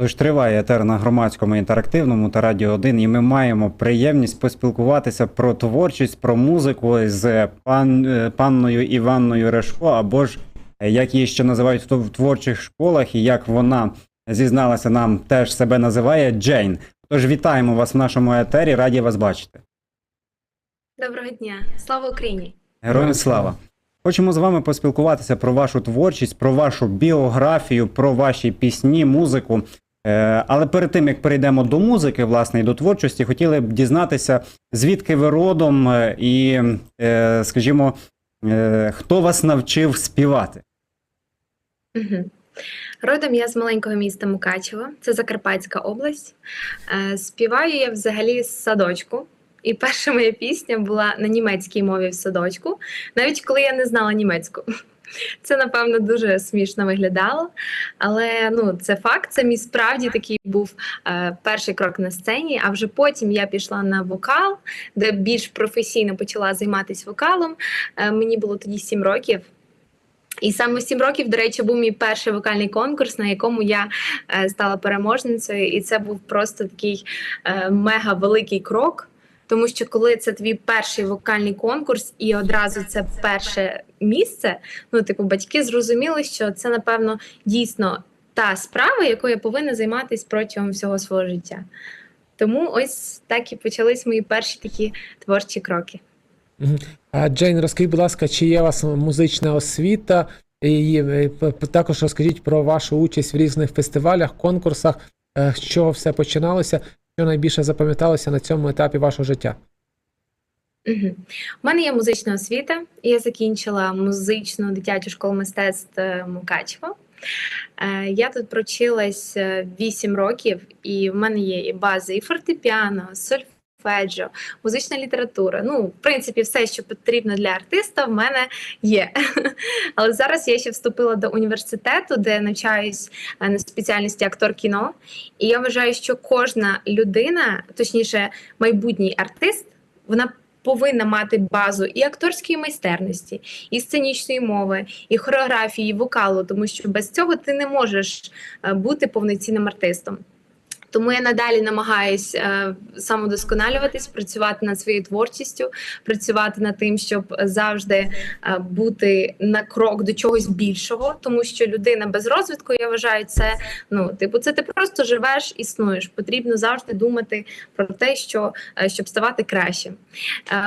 Тож триває етер на громадському інтерактивному та радіо 1, і ми маємо приємність поспілкуватися про творчість, про музику з пан, е, панною Іванною Решко, або ж е, як її ще називають в тв- в творчих школах, і як вона зізналася нам теж себе називає Джейн. Тож вітаємо вас в нашому етері, раді вас бачити. Доброго дня, слава Україні! Героям слава! Хочемо з вами поспілкуватися про вашу творчість, про вашу біографію, про ваші пісні, музику. Е, Але перед тим як перейдемо до музики, власне, і до творчості, хотіли б дізнатися, звідки ви родом, е, і, е, скажімо, хто вас навчив співати? Родом я з маленького міста Мукачево, це Закарпатська область. Співаю я взагалі з садочку. І перша моя пісня була на німецькій мові в садочку, навіть коли я не знала німецьку. Це, напевно, дуже смішно виглядало. Але ну, це факт. Це мій справді такий був е, перший крок на сцені. А вже потім я пішла на вокал, де більш професійно почала займатися вокалом. Е, мені було тоді 7 років. І саме 7 років, до речі, був мій перший вокальний конкурс, на якому я е, стала переможницею. І це був просто такий е, мега великий крок. Тому що коли це твій перший вокальний конкурс, і одразу це перше місце, ну типу, батьки зрозуміли, що це напевно дійсно та справа, якою я повинна займатися протягом всього свого життя. Тому ось так і почались мої перші такі творчі кроки. А Джейн, розкажіть, будь ласка, чи є у вас музична освіта? І також розкажіть про вашу участь в різних фестивалях, конкурсах, е, з чого все починалося, що найбільше запам'яталося на цьому етапі вашого життя? У мене є музична освіта. Я закінчила музичну дитячу школу мистецтв е, Мукачево. Е, Я тут провчилась 8 років, і в мене є і бази, і фортепіано, сольфеджо, музична література. Ну, в принципі, все, що потрібно для артиста, в мене є. Але зараз я ще вступила до університету, де навчаюсь е, на спеціальності актор кіно. І я вважаю, що кожна людина, точніше, майбутній артист, вона повинна мати базу і акторської майстерності, і сценічної мови, і хореографії, і вокалу, тому що без цього ти не можеш е, бути повноцінним артистом. Тому я надалі намагаюсь е, самодосконалюватись, працювати над своєю творчістю, працювати над тим, щоб завжди е, бути на крок до чогось більшого, тому що людина без розвитку, я вважаю, це ну, типу, це ти просто живеш, існуєш. Потрібно завжди думати про те, що е, щоб ставати кращим.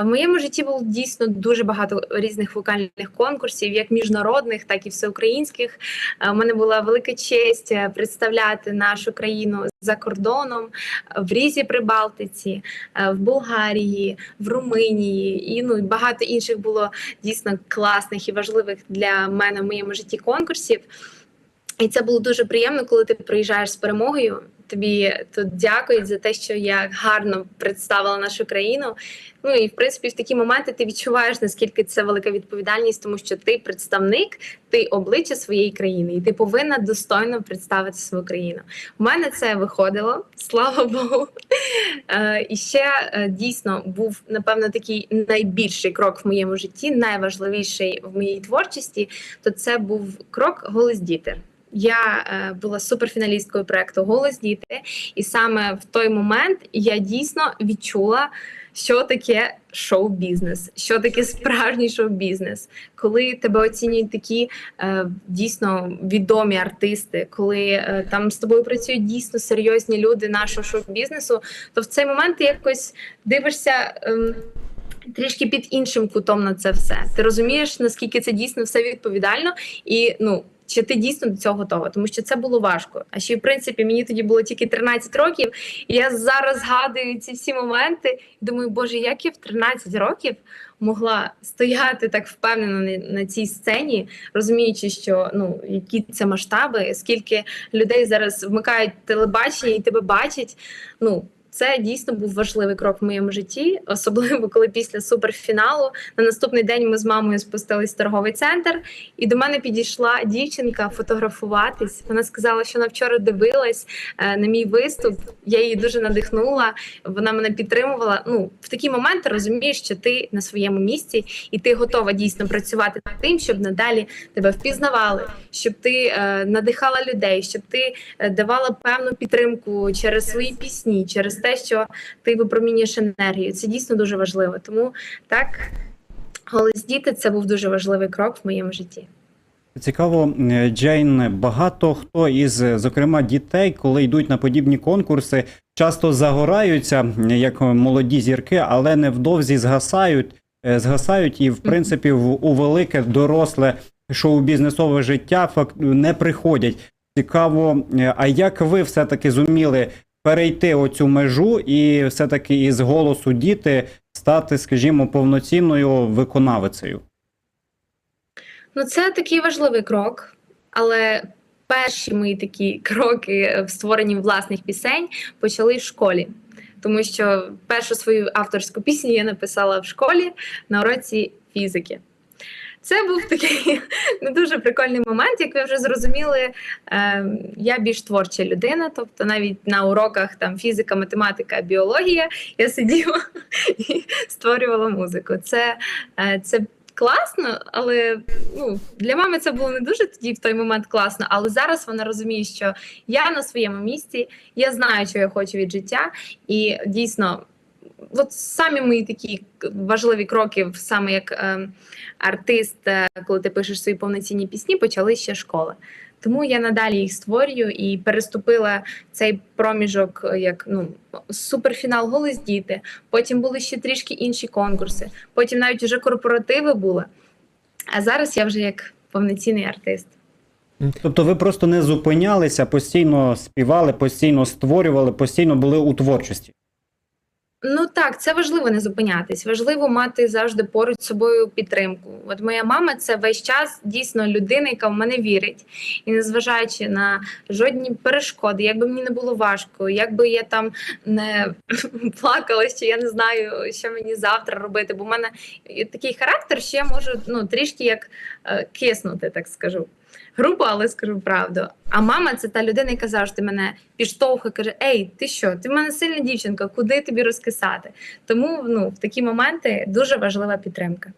В моєму житті було дійсно дуже багато різних вокальних конкурсів, як міжнародних, так і всеукраїнських. У мене була велика честь представляти нашу країну за кордоном е, в Різі Прибалтиці, е, в Болгарії, в Румунії і ну багато інших було дійсно класних і важливих для мене в моєму житті конкурсів. І це було дуже приємно, коли ти приїжджаєш з перемогою. Тобі тут дякують за те, що я гарно представила нашу країну. Ну і в принципі, в такі моменти ти відчуваєш наскільки це велика відповідальність, тому що ти представник, ти обличчя своєї країни, і ти повинна достойно представити свою країну. У мене це виходило, слава Богу. Е, і ще е, дійсно був напевно такий найбільший крок в моєму житті, найважливіший в моїй творчості. То це був крок голос діти. Я е, була суперфіналісткою проекту Голос діти, і саме в той момент я дійсно відчула, що таке шоу-бізнес, що таке справжній шоу-бізнес, коли тебе оцінюють такі е, дійсно відомі артисти, коли е, там з тобою працюють дійсно серйозні люди нашого шоу-бізнесу, то в цей момент ти якось дивишся. ем, Трішки під іншим кутом на це все. Ти розумієш, наскільки це дійсно все відповідально, і ну чи ти дійсно до цього готова? Тому що це було важко. А ще в принципі мені тоді було тільки 13 років, і я зараз згадую ці всі моменти і думаю, боже, як я в 13 років могла стояти так впевнено на, цій сцені, розуміючи, що ну які це масштаби, скільки людей зараз вмикають телебачення і тебе бачать. Ну це дійсно був важливий крок в моєму житті, особливо коли після суперфіналу на наступний день ми з мамою спустились в торговий центр, і до мене підійшла дівчинка фотографуватись. Вона сказала, що вона вчора дивилась е, на мій виступ. Я її дуже надихнула. Вона мене підтримувала. Ну в такі моменти розумієш, що ти на своєму місці, і ти готова дійсно працювати над тим, щоб надалі тебе впізнавали, щоб ти е, надихала людей, щоб ти е, давала певну підтримку через свої пісні, через те, що ти випромінюєш енергію. Це дійсно дуже важливо. Тому так, голос діти це був дуже важливий крок в моєму житті. Цікаво, е, Джейн, багато хто із, зокрема, дітей, коли йдуть на подібні конкурси, часто загораються е, як молоді зірки, але невдовзі згасають, е, згасають і, в принципі, в, у велике доросле шоу-бізнесове життя не приходять. Цікаво, а як ви все-таки зуміли перейти оцю межу і все-таки із голосу діти стати, скажімо, повноцінною виконавицею? Ну, це такий важливий крок, але перші мої такі кроки в створенні власних пісень почали в школі. Тому що першу свою авторську пісню я написала в школі на уроці фізики. Це був такий не дуже прикольний момент. Як ви вже зрозуміли, е, я більш творча людина, тобто навіть на уроках там фізика, математика, біологія я сиділа і створювала музику. Це, е, це класно, але ну, для мами це було не дуже тоді в той момент класно. Але зараз вона розуміє, що я на своєму місці, я знаю, що я хочу від життя, і дійсно. От самі мої такі важливі кроки, саме як е, артист, е, коли ти пишеш свої повноцінні пісні, почали ще школи. Тому я надалі їх створюю і переступила цей проміжок, е, як ну суперфінал голос діти. Потім були ще трішки інші конкурси. Потім навіть вже корпоративи були. А зараз я вже як повноцінний артист. Тобто ви просто не зупинялися, постійно співали, постійно створювали, постійно були у творчості. Ну так, це важливо не зупинятись. Важливо мати завжди поруч з собою підтримку. От моя мама це весь час дійсно людина, яка в мене вірить, і незважаючи на жодні перешкоди, як би мені не було важко, як би я там не плакала, що я не знаю, що мені завтра робити. Бо в мене такий характер, що я можу ну трішки як е, киснути, так скажу. Грубо, але скажу правду. А мама це та людина, яка завжди мене підштовхує, каже: Ей, ти що? Ти в мене сильна дівчинка, куди тобі розкисати? Тому ну, в такі моменти дуже важлива підтримка.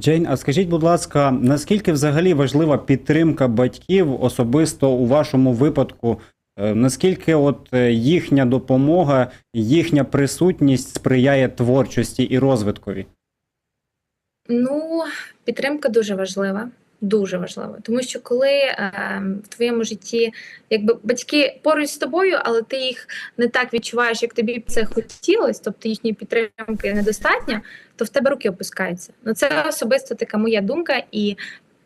Джейн, а скажіть, будь ласка, наскільки взагалі важлива підтримка батьків особисто у вашому випадку? Е, Наскільки от е, їхня допомога, їхня присутність сприяє творчості і розвиткові? Ну, підтримка дуже важлива. Дуже важливо, тому що коли е, в твоєму житті якби батьки поруч з тобою, але ти їх не так відчуваєш, як тобі б це хотілося, тобто їхньої підтримки недостатньо, то в тебе руки опускаються. Ну це особисто така моя думка, і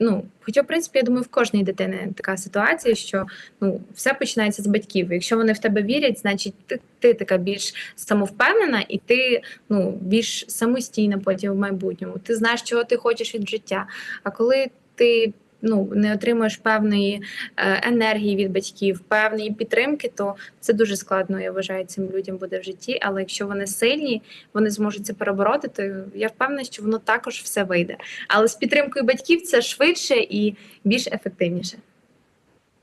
ну, хоча, в принципі, я думаю, в кожній дитини така ситуація, що ну все починається з батьків. Якщо вони в тебе вірять, значить ти, ти така більш самовпевнена, і ти ну більш самостійна потім в майбутньому. Ти знаєш, чого ти хочеш від життя. А коли ти ну не отримуєш певної е, енергії від батьків, певної підтримки, то це дуже складно. Я вважаю, цим людям буде в житті. Але якщо вони сильні, вони зможуть це перебороти, то я впевнена, що воно також все вийде. Але з підтримкою батьків це швидше і більш ефективніше.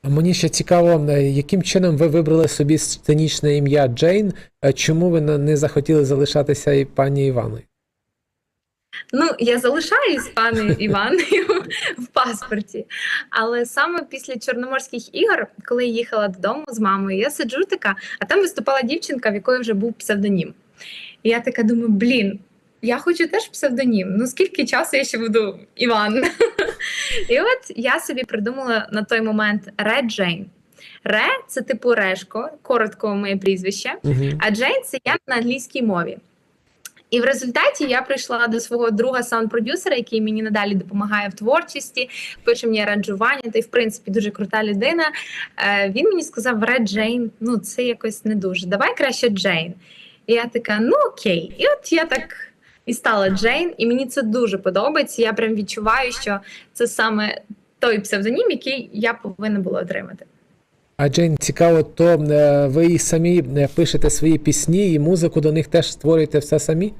Мені ще цікаво, е, яким чином ви вибрали собі сценічне ім'я Джейн? Е, Чому ви не захотіли залишатися і пані Іваною? Ну, я залишаюсь паною Іваною в паспорті. Але саме після Чорноморських ігор, коли я їхала додому з мамою, я сиджу така, а там виступала дівчинка, в якої вже був псевдонім. І я така думаю: блін, я хочу теж псевдонім. Ну скільки часу я ще буду Іван? І от я собі придумала на той момент Ре Джейн. Ре це типу Решко, коротко моє прізвище. А Джейн це я на англійській мові. І в результаті я прийшла до свого друга саунд-продюсера, який мені надалі допомагає в творчості, пише мені аранжування, та й в принципі дуже крута людина. Е, він мені сказав: Red Джейн, ну це якось не дуже. Давай краще Джейн. І я така, ну окей. І от я так і стала Джейн, і мені це дуже подобається. Я прям відчуваю, що це саме той псевдонім, який я повинна була отримати. А Джейн, цікаво, то е, ви і самі е, пишете свої пісні і музику до них теж створюєте все самі?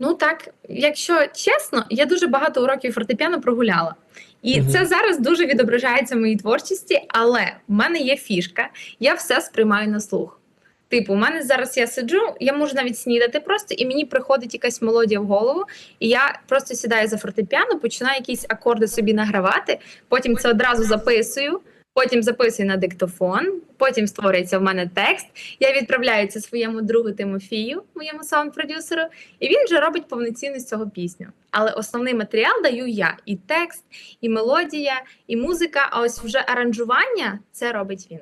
Ну так, якщо чесно, я дуже багато уроків фортепіано прогуляла. І Мгм. це зараз дуже відображається в моїй творчості, але в мене є фішка, я все сприймаю на слух. Типу, у мене зараз я сиджу, я можу навіть снідати просто, і мені приходить якась мелодія в голову, і я просто сідаю за фортепіано, починаю якісь акорди собі награвати, потім це одразу записую, потім записую на диктофон, потім створюється в мене текст. Я відправляю це своєму другу Тимофію, моєму саунд-продюсеру, і він вже робить повноцінну з цього пісню. Але основний матеріал даю я: і текст, і мелодія, і музика. А ось вже аранжування це робить він.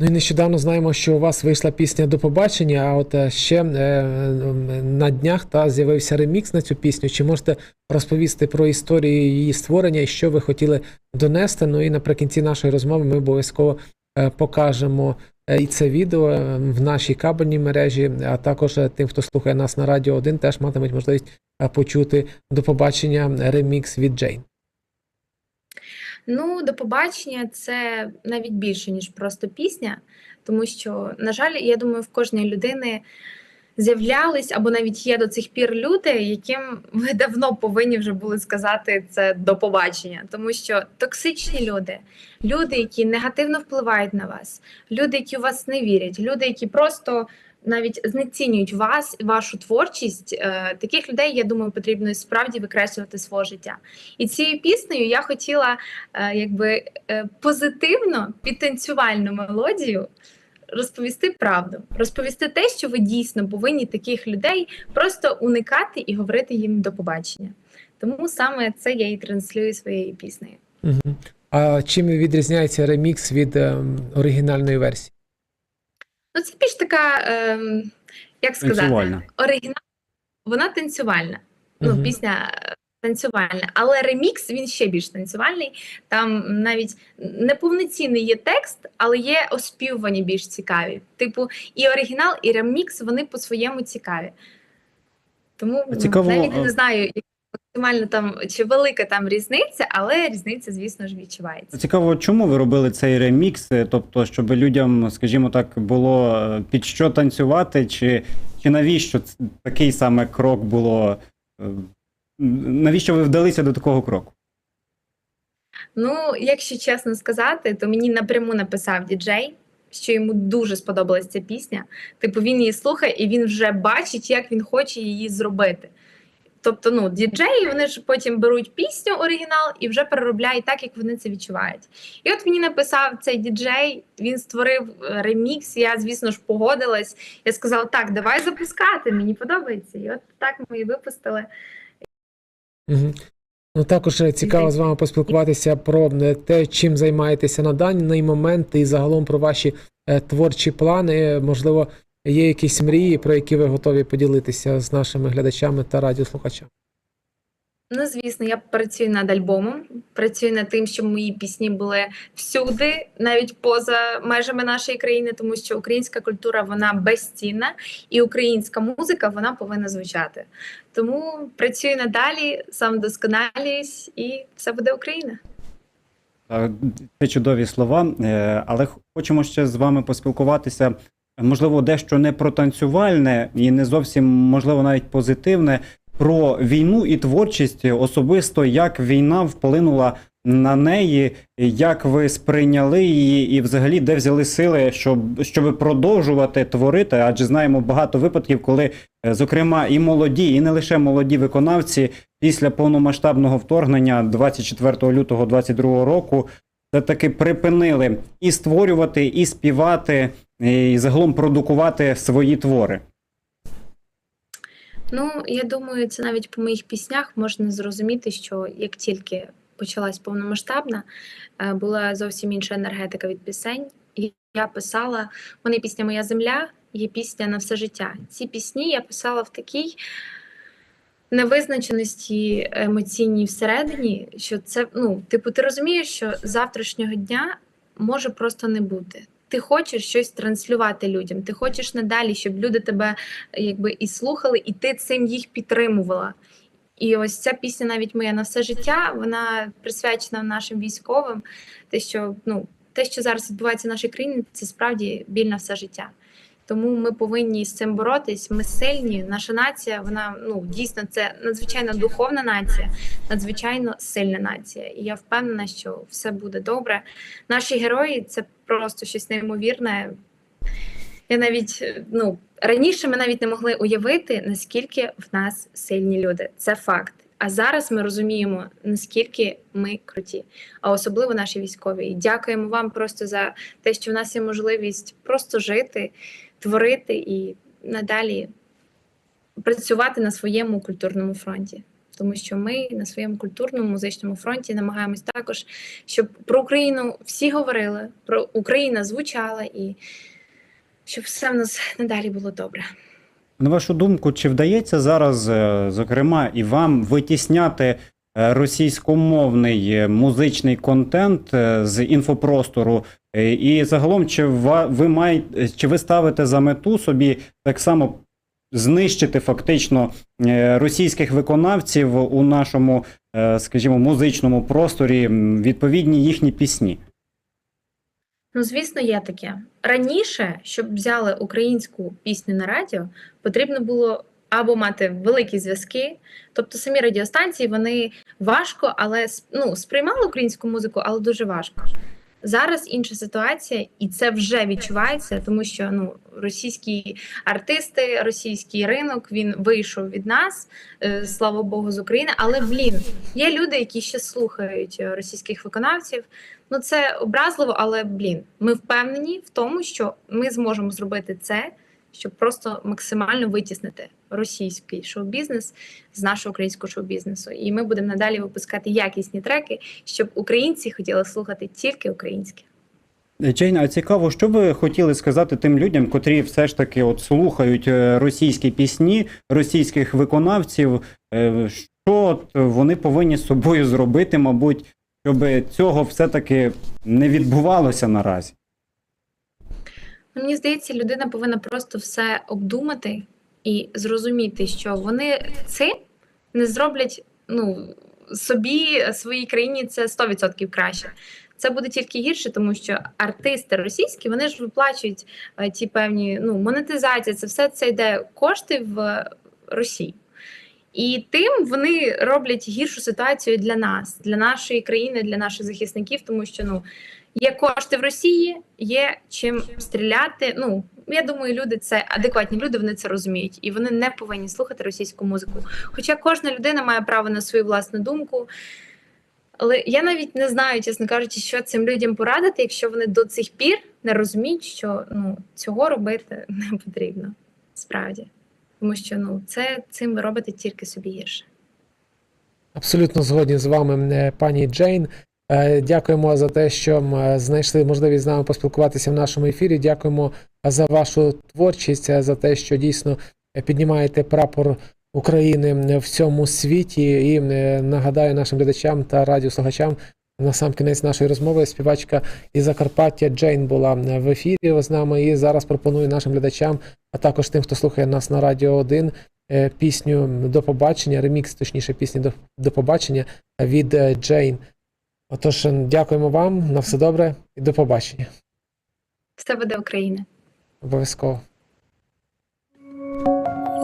Ну і нещодавно знаємо, що у вас вийшла пісня до побачення, а от е, ще е, на днях та з'явився ремікс на цю пісню. Чи можете розповісти про історію її створення і що ви хотіли донести? Ну і наприкінці нашої розмови ми обов'язково е, покажемо і це відео в нашій кабельній мережі, а також тим, хто слухає нас на Радіо 1, теж матимуть можливість почути до побачення ремікс від Джейн. Ну, до побачення. Це навіть більше, ніж просто пісня, тому що, на жаль, я думаю, в кожної людини з'являлись або навіть є до цих пір люди, яким ви давно повинні вже були сказати це до побачення, тому що токсичні люди, люди, які негативно впливають на вас, люди, які у вас не вірять, люди, які просто навіть знецінюють вас, вашу творчість. е, Таких людей, я думаю, потрібно справді викреслювати свого життя. І цією піснею я хотіла е, якби е, позитивно під танцювальну мелодію розповісти правду, розповісти те, що ви дійсно повинні таких людей просто уникати і говорити їм до побачення. Тому саме це я і транслюю своєю піснею. Угу. А чим відрізняється ремікс від ем, оригінальної версії? Ну, це більш така, ем, як сказати, Танцювальна. оригінал, вона танцювальна. Ну, пісня е, танцювальна, але ремікс він ще більш танцювальний. Там навіть неповноцінний є текст, але є оспівування більш цікаві. Типу, і оригінал, і ремікс вони по-своєму цікаві. Тому Цікаво, навіть не знаю, як максимально там чи велика там різниця, але різниця, звісно ж, відчувається. Цікаво, чому ви робили цей ремікс? Тобто, щоб людям, скажімо так, було е, під що танцювати, чи, чи навіщо такий саме крок було? е, Навіщо ви вдалися до такого кроку? Ну, якщо чесно сказати, то мені напряму написав діджей, що йому дуже сподобалась ця пісня. Типу, він її слухає і він вже бачить, як він хоче її зробити. Тобто, ну, діджеї вони ж потім беруть пісню оригінал і вже переробляють так, як вони це відчувають. І от мені написав цей діджей, він створив е, ремікс. Я, звісно ж, погодилась. Я сказала: так, давай запускати, мені подобається. І от так ми і випустили. Угу. Ну, також е, цікаво з вами поспілкуватися про е, те, чим займаєтеся на даний момент, і загалом про ваші творчі плани. Можливо, є якісь мрії, про які ви готові поділитися з нашими глядачами та радіослухачами. Ну, звісно, я працюю над альбомом, працюю над тим, щоб мої пісні були всюди, навіть поза межами нашої країни, тому що українська культура вона безцінна, і українська музика вона повинна звучати. Тому працюю надалі, сам самодосконалююсь, і все буде Україна. Е, Це чудові слова, е, але хочемо ще з вами поспілкуватися. Можливо, дещо не про танцювальне і не зовсім, можливо, навіть позитивне, про війну і творчість особисто, як війна вплинула на неї, як ви сприйняли її, і взагалі де взяли сили, щоб, щоб продовжувати творити. Адже знаємо багато випадків, коли, е, зокрема, і молоді, і не лише молоді виконавці після повномасштабного вторгнення 24 лютого 2022 року все таки припинили і створювати, і співати, і загалом продукувати свої твори. Ну, я думаю, це навіть по моїх піснях можна зрозуміти, що як тільки почалась повномасштабна, е, була зовсім інша енергетика від пісень. Я писала, в мене є пісня Моя земля, є пісня на все життя. Ці пісні я писала в такій невизначеності емоційній всередині, що це, ну, типу, ти розумієш, що завтрашнього дня може просто не бути. Ти хочеш щось транслювати людям, ти хочеш надалі, щоб люди тебе якби і слухали, і ти цим їх підтримувала. І ось ця пісня, навіть моя на все життя, вона присвячена нашим військовим. Те, що ну те, що зараз відбувається в нашій країні, це справді біль на все життя. Тому ми повинні з цим боротись. Ми сильні. Наша нація, вона ну дійсно це надзвичайно духовна нація, надзвичайно сильна нація. І я впевнена, що все буде добре. Наші герої це просто щось неймовірне. Я навіть ну раніше ми навіть не могли уявити, наскільки в нас сильні люди. Це факт. А зараз ми розуміємо, наскільки ми круті, а особливо наші військові. І дякуємо вам просто за те, що в нас є можливість просто жити, творити і надалі працювати на своєму культурному фронті. Тому що ми на своєму культурному музичному фронті намагаємось також, щоб про Україну всі говорили, про Україна звучала і щоб все в нас надалі було добре. На вашу думку, чи вдається зараз, е, зокрема, і вам витісняти російськомовний е, музичний контент е, з інфопростору? Е, І загалом, чи ви маєте, чи ви ставите за мету собі так само знищити фактично е, російських виконавців у нашому, е, скажімо, музичному просторі, відповідні їхні пісні? Ну, звісно, є таке. Раніше, щоб взяли українську пісню на радіо, потрібно було або мати великі зв'язки, тобто самі радіостанції вони важко, але ну, сприймали українську музику, але дуже важко. Зараз інша ситуація, і це вже відчувається, тому що ну російські артисти, російський ринок він вийшов від нас, е, слава Богу, з України. Але блін, є люди, які ще слухають російських виконавців. Ну це образливо, але блін, ми впевнені в тому, що ми зможемо зробити це, щоб просто максимально витіснити російський шоу-бізнес з нашого українського шоу-бізнесу. І ми будемо надалі випускати якісні треки, щоб українці хотіли слухати тільки українське. Джейн, а цікаво, що ви хотіли сказати тим людям, котрі все ж таки от слухають е, російські пісні, російських виконавців, е, що от вони повинні з собою зробити, мабуть, щоб цього все-таки не відбувалося наразі? Ну, мені здається, людина повинна просто все обдумати і зрозуміти, що вони цим не зроблять ну, собі, своїй країні це 100% краще. Це буде тільки гірше, тому що артисти російські вони ж виплачують е, ті певні ну, монетизації, це все це йде кошти в Росію. І тим вони роблять гіршу ситуацію для нас, для нашої країни, для наших захисників, тому що ну є кошти в Росії, є чим стріляти. Ну я думаю, люди це адекватні люди, вони це розуміють, і вони не повинні слухати російську музику. Хоча кожна людина має право на свою власну думку. Але я навіть не знаю, чесно кажучи, що цим людям порадити, якщо вони до цих пір не розуміють, що ну цього робити не потрібно справді. Тому що ну це цим ви робите тільки собі гірше. Абсолютно згодні з вами, е, пані Джейн. Е, Дякуємо за те, що знайшли можливість з нами поспілкуватися в нашому ефірі. Дякуємо за вашу творчість, за те, що дійсно піднімаєте прапор України в цьому світі. І е, нагадаю нашим глядачам та радіослухачам на сам кінець нашої розмови співачка із Закарпаття Джейн була в ефірі з нами. І зараз пропоную нашим глядачам, а також тим, хто слухає нас на Радіо 1, е, пісню до побачення, ремікс, точніше, пісні до, до побачення від е, Джейн. Отож, дякуємо вам, на все добре і до побачення. Все буде Україна. Обов'язково.